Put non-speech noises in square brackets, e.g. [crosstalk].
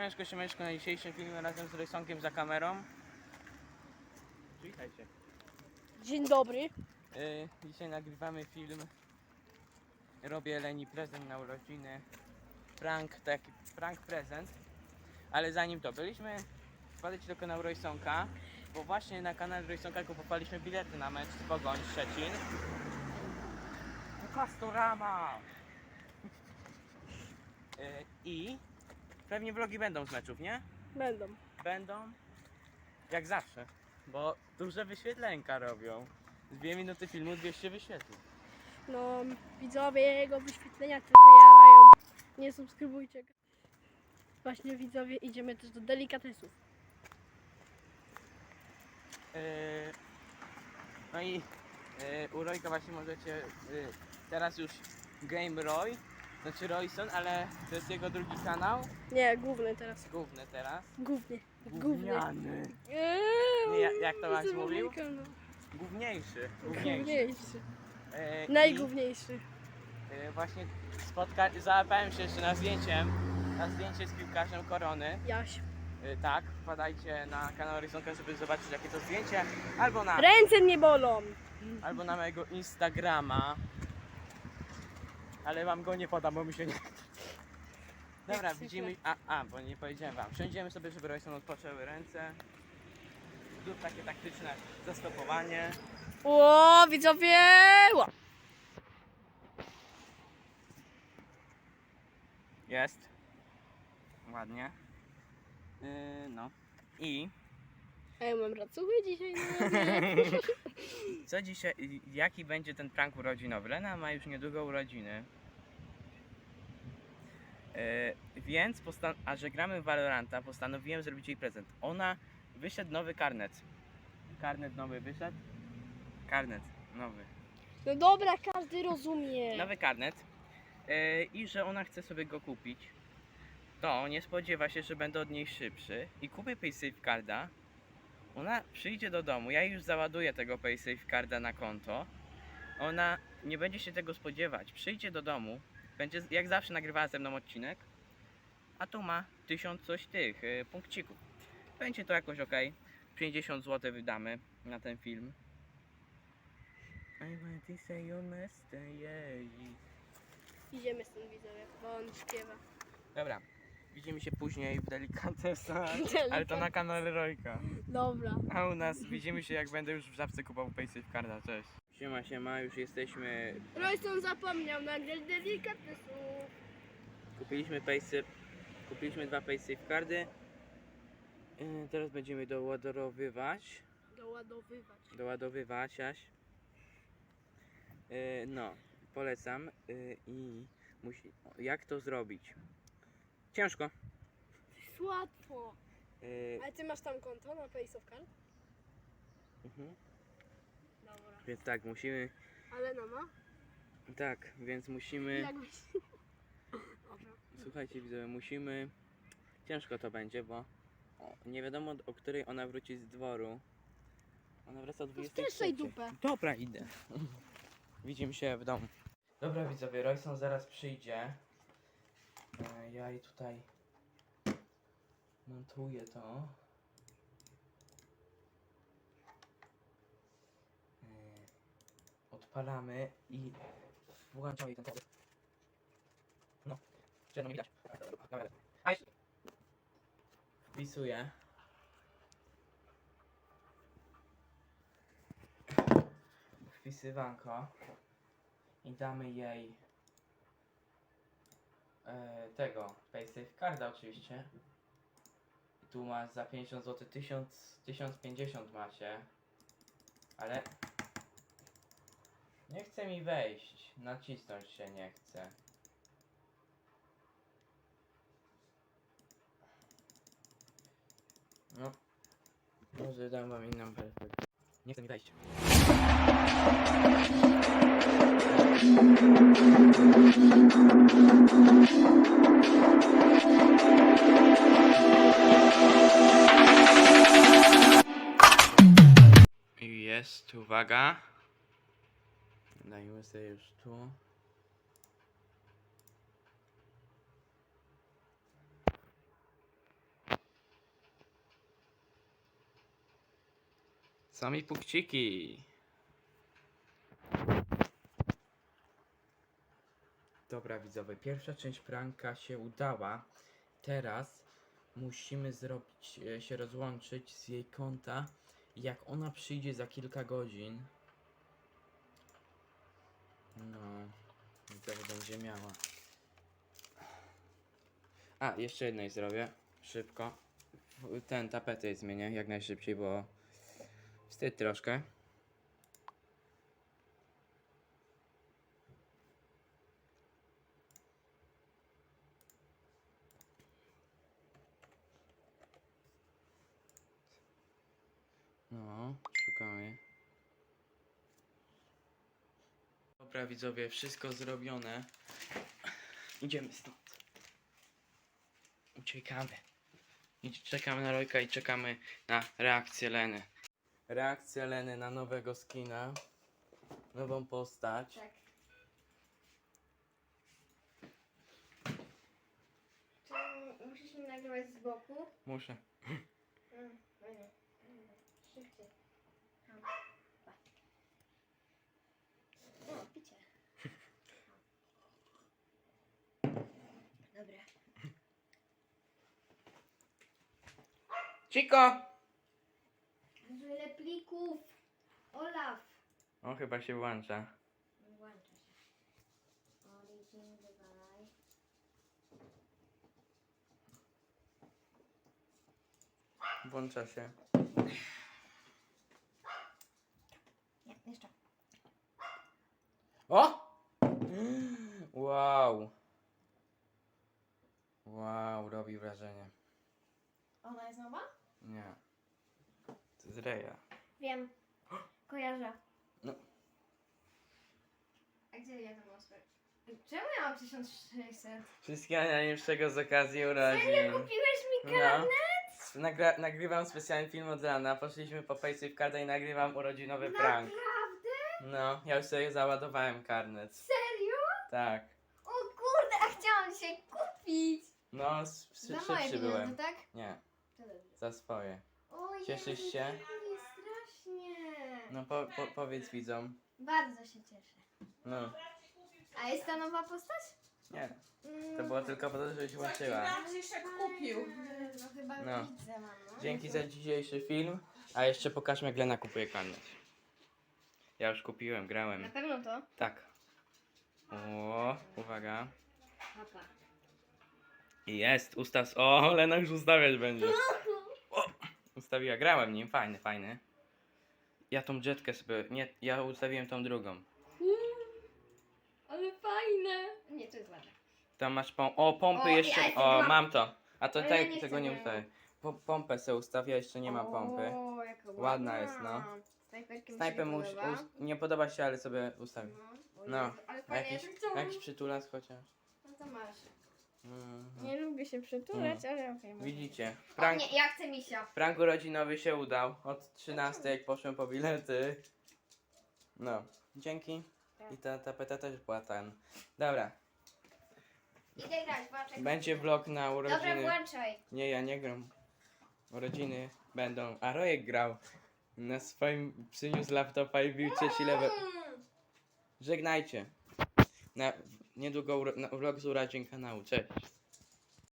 Siemeczko, siemeczko na dzisiejszym filmie razem z Rysonkiem za kamerą. Witajcie. Dzień dobry. Yy, dzisiaj nagrywamy film. Robię Leni prezent na urodziny. Prank, taki prank prezent. Ale zanim to, byliśmy wpadać do kanału Rojsonka, bo właśnie na kanale Rojsonka kupowaliśmy bilety na mecz z Pogoń Szczecin. Kastorama! Yy, I pewnie vlogi będą z meczów, nie? Będą. będą jak zawsze, bo duże wyświetlenka robią. Z dwie minuty filmu 200 wyświetleń. No, widzowie jego wyświetlenia tylko jarają. Nie subskrybujcie. go. Właśnie widzowie idziemy też do delikatesów. Yy, no i yy, u Rojka właśnie możecie yy, teraz już Game Roy, znaczy Royson, ale to jest jego drugi kanał, Nie, główny teraz. główny teraz. Głównie. Główny. Gówniany. Eee, Nie, jak- to Max jestem mówił? Główniejszy. Główniejszy. Główniejszy. Yy, i- Najgłówniejszy. yy, właśnie spotka... załapałem się jeszcze na zdjęciem, na zdjęcie z piłkarzem Korony. Jaś. Y, Tak, wpadajcie na kanał Rysunka, żeby zobaczyć jakie to zdjęcie, albo na, Ręce mnie bolą. albo na mojego Instagrama. Ale wam go nie podam, bo mi się nie chce. Dobra, widzimy. A, a, bo nie powiedziałem wam. Siądziemy sobie, żeby Royson odpoczęły ręce. Tu takie taktyczne zastopowanie. O, widzowie! Ła. Jest. Ładnie. Yy, no. I A ja mam racuchy dzisiaj na [laughs] obiad. [laughs] Co dzisiaj, jaki będzie ten prank urodzinowy? Lena ma już niedługo urodziny. E, więc, postan- a że gramy w Valoranta, postanowiłem zrobić jej prezent. Ona, wyszedł nowy karnet. Karnet nowy wyszedł? Karnet nowy. No dobra, każdy rozumie. Nowy karnet. E, I że ona chce sobie go kupić. To nie spodziewa się, że będę od niej szybszy. I kupię PaySafe Carda. Ona przyjdzie do domu. Ja już załaduję tego PaySafe Carda na konto. Ona nie będzie się tego spodziewać. Przyjdzie do domu. Będzie jak zawsze nagrywała ze mną odcinek. A tu ma tysiąc coś tych e, punkcików. Będzie to jakoś ok. 50 zł wydamy na ten film. I want to say you must yeah. Idziemy stąd widzowie, bo on śpiewa. Dobra, widzimy się później w delikatesach, ale to na kanale Rojka. Dobra. A u nas widzimy się jak będę już w żabce kupował PaySafe Carda, cześć. Siema, siema, już jesteśmy, Royston zapomniał nagrać delikatesu. kupiliśmy PaySafe, kupiliśmy dwa PaySafe Cardy. Yy, Teraz będziemy doładowywać, Doładowywać. doładowywać, Jaś. Yy, No, polecam yy, i musi, jak to zrobić? Ciężko. Jest łatwo. Yy, Ale ty masz tam konto na Place of Card? mhm. Dobra. Więc tak, musimy Ale no ma? Tak, więc musimy. Jak byś... [laughs] Dobra. Słuchajcie, widzowie, musimy. Ciężko to będzie, bo o, nie wiadomo o której ona wróci z dworu. Ona wraca o To 23. strzeszaj dupę. Dobra, idę. [laughs] Widzimy się w domu. Dobra, widzowie, Royson zaraz przyjdzie. E, Ja jej tutaj montuję to. E, Odpalamy i włączamy ten proces. No, czerno mi widać. A jeszcze. Wpisuję. Wpisywanko. I damy jej tego, PaySafe Carda oczywiście. I tu masz za 50 zł 1000, 1050 macie. Ale nie chce mi wejść. Nacisnąć się nie chce. No. Może dam wam inną perspektywę. Nie chce mi wejść. Jest, uwaga. Dajmy sobie już tu. Sami punkciki. Dobra widzowie, pierwsza część pranka się udała. Teraz musimy zrobić, e, się rozłączyć z jej konta. Jak ona przyjdzie za kilka godzin, no, widzowie będzie miała. A, jeszcze jednej zrobię, szybko. Ten tapety zmienię jak najszybciej, bo wstyd troszkę. No, szukamy. Dobra widzowie, wszystko zrobione. Idziemy stąd. Uciekamy. I czekamy na Rojka i czekamy na reakcję Leny. Reakcja Leny na nowego skina. Nową postać. Tak. Czy musisz mi nagrywać z boku? Muszę. Mm, fajnie. Mm, Szybciej. O, picie. Dobra. Chico! Wiele plików. Olaf. O, chyba się włącza. Włącza się. Origin. Włącza się. Nie, jeszcze. O! Wow. Wow, robi wrażenie. Ona jest nowa? Nie. To jest Reja. Wiem. Kojarzę. No. A gdzie ja to mam swoje? Czemu ja mam 1600? Wszystkiego najlepszego z okazji urodzin. Serio kupiłeś mi No. karnet? Nagra nagrywam specjalny film od rana. Poszliśmy po Face Carda i nagrywam urodzinowy prank. Naprawdę? No, ja już sobie załadowałem karnet. Serio? Tak. O kurde, a chciałam dzisiaj kupić. No, s- s- Za moje szybszy pieniądze, byłem. tak? Nie. Za swoje. O Cieszysz się? fajnie, strasznie. No po, po, powiedz widzom. Bardzo się cieszę. No, A jest ta nowa postać? nie. Mm, To było tylko po to, żebyś włączyła. Bardziej kupił. No chyba No. widzę, mamo. Dzięki za dzisiejszy film. A jeszcze pokażmy, jak Lena kupuje karnet. Ja już kupiłem, Na grałem. pewno to? Tak. O, uwaga. Papa. I Jest, ustaw. O, Lena już ustawiać będzie. [laughs] Ustawiła, grałem nim, fajny, fajny. Ja tą jetkę sobie, nie, ja ustawiłem tą drugą. Ale fajne. Nie, to jest ładne. Tam masz pom o, pompy O, ja jeszcze, jestem o, mam. mam to. A to Ale tak, ja nie tego chcę nie tego. ustawię. Po, pompę se ustawia, jeszcze nie ma pompy. O, jaka ładna. Ładna jest, no. Snajperki Snajpę mi się musi, podoba. us, nie podoba się, ale sobie ustawię. No, o No. Jezu, ale fajnie, Jakiś, ja chciałam. jakiś przytulas chociaż. No to masz. Mhm. Nie lubię się przytulać, ale okej. może. Widzicie, O, prank, nie, ja chcę misia. prank urodzinowy się udał. Od 13 jak poszłem po bilety. No, dzięki. I ta tapeta też była ten. Dobra, Idę grać, włączaj. będzie vlog na Dobra, urodziny. włączaj. Nie, ja nie gram. Urodziny będą. A Rojek grał. Na swoim przyniósł laptopa i bił trzeci level. Mm. Żegnajcie. Na, niedługo uro, na vlog z urodzin kanału. Cześć.